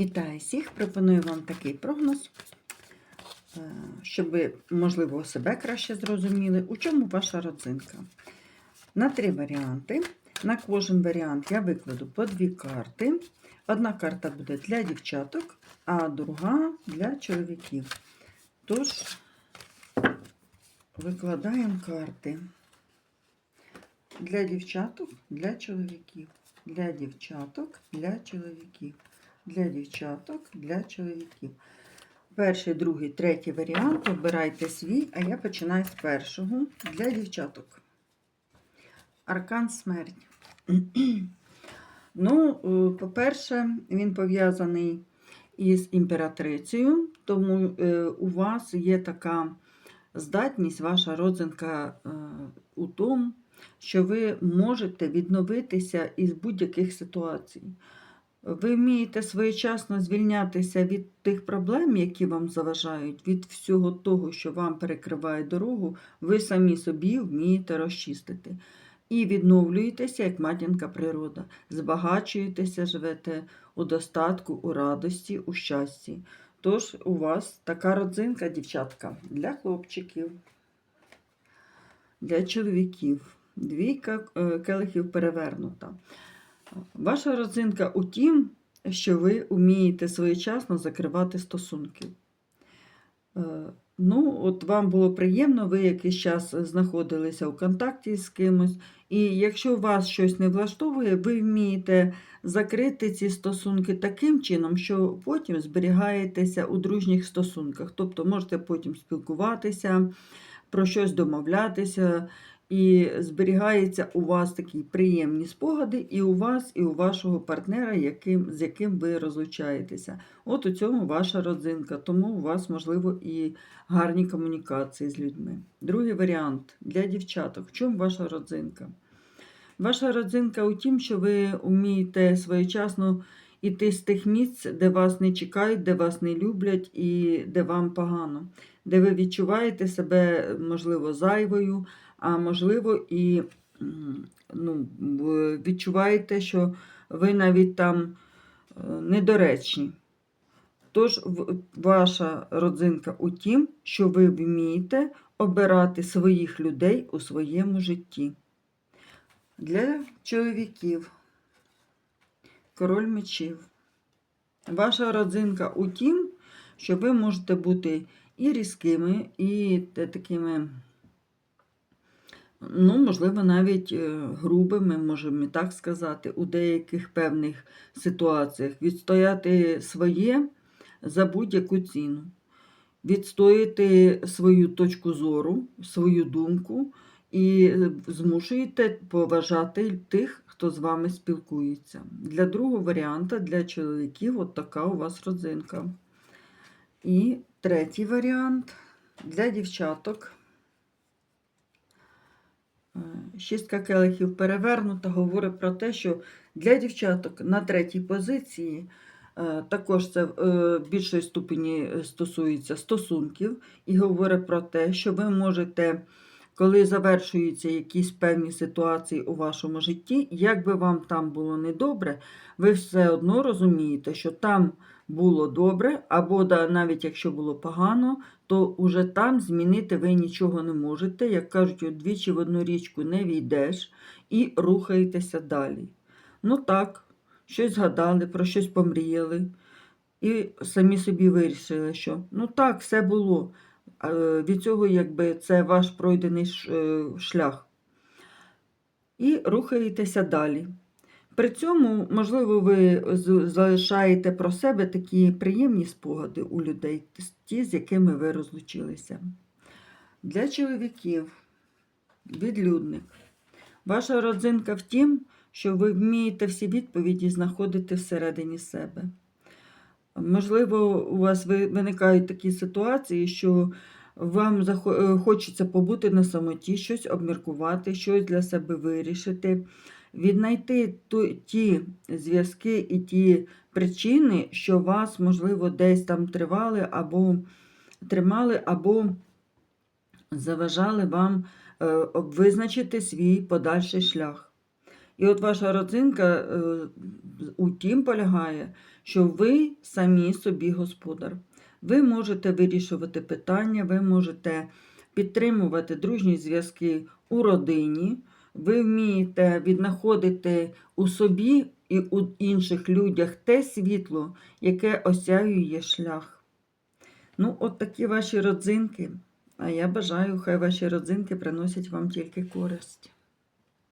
Вітаю всіх! Пропоную вам такий прогноз, е, щоб ви, можливо, себе краще зрозуміли, у чому ваша родзинка. На три варіанти. На кожен варіант я викладу по дві карти. Одна карта буде для дівчаток, а друга для чоловіків. Тож, викладаємо карти для дівчаток, для чоловіків, для дівчаток, для чоловіків для дівчаток, для чоловіків. Перший, другий, третій варіант. Обирайте свій, а я починаю з першого для дівчаток. Аркан смерть. ну, е, по-перше, він пов'язаний із імператрицею, тому е, у вас є така здатність, ваша родзинка е, у тому, що ви можете відновитися із будь-яких ситуацій. Ви вмієте своєчасно звільнятися від тих проблем, які вам заважають, від всього того, що вам перекриває дорогу, ви самі собі вмієте розчистити. І відновлюєтеся, як матінка природа. Збагачуєтеся, живете у достатку, у радості, у щасті. Тож у вас така родзинка, дівчатка, для хлопчиків, для чоловіків. Двійка е, келихів перевернута. Ваша родзинка у тім, що ви вмієте своєчасно закривати стосунки. Е, Ну, от вам було приємно, ви якийсь час знаходилися у контакті з кимось, і якщо вас щось не влаштовує, ви вмієте закрити ці стосунки таким чином, що потім зберігаєтеся у дружніх стосунках. Тобто можете потім спілкуватися, про щось домовлятися, і зберігається у вас такі приємні спогади, і у вас, і у вашого партнера, яким, з яким ви розлучаєтеся. От у цьому ваша родзинка, тому у вас, можливо, і гарні комунікації з людьми. Другий варіант для дівчаток. В чому ваша родзинка? Ваша родзинка у тім, що ви вмієте своєчасно іти з тих місць, де вас не чекають, де вас не люблять і де вам погано, де ви відчуваєте себе, можливо, зайвою а можливо, і ну, відчуваєте, що ви навіть там е, недоречні. Тож, ваша родзинка у тім, що ви вмієте обирати своїх людей у своєму житті. Для чоловіків, король мечів. Ваша родзинка у тім, що ви можете бути і різкими, і такими ну, можливо, навіть е, грубими, можемо і так сказати, у деяких певних ситуаціях, відстояти своє за будь-яку ціну, відстояти свою точку зору, свою думку і е, змушуєте поважати тих, хто з вами спілкується. Для другого варіанта, для чоловіків, от така у вас родзинка. І третій варіант для дівчаток. Е, шістка келихів перевернута, говорить про те, що для дівчаток на третій позиції е, також це в більшої ступені стосується стосунків, і говорить про те, що ви можете, коли завершуються якісь певні ситуації у вашому житті, як би вам там було недобре, ви все одно розумієте, що там було добре, або навіть якщо було погано, то уже там змінити ви нічого не можете. Як кажуть, двічі в одну річку не війдеш і рухаєтеся далі. Ну так, щось згадали, про щось помріяли. І самі собі вирішили, що ну так, все було. Від цього, якби це ваш пройдений е, шлях. І рухаєтеся далі. При цьому, можливо, ви залишаєте про себе такі приємні спогади у людей, ті, з якими ви розлучилися. Для чоловіків, відлюдник. Ваша родзинка в тім, що ви вмієте всі відповіді знаходити всередині себе. Можливо, у вас виникають такі ситуації, що вам е, хочеться побути на самоті, щось обміркувати, щось для себе вирішити віднайти ті зв'язки і ті причини, що вас, можливо, десь там тривали або тримали, або заважали вам е, визначити свій подальший шлях. І от ваша родзинка е, у тім полягає, що ви самі собі господар. Ви можете вирішувати питання, ви можете підтримувати дружні зв'язки у родині, ви вмієте віднаходити у собі і у інших людях те світло, яке осяює шлях. Ну, от такі ваші родзинки. А я бажаю, хай ваші родзинки приносять вам тільки користь.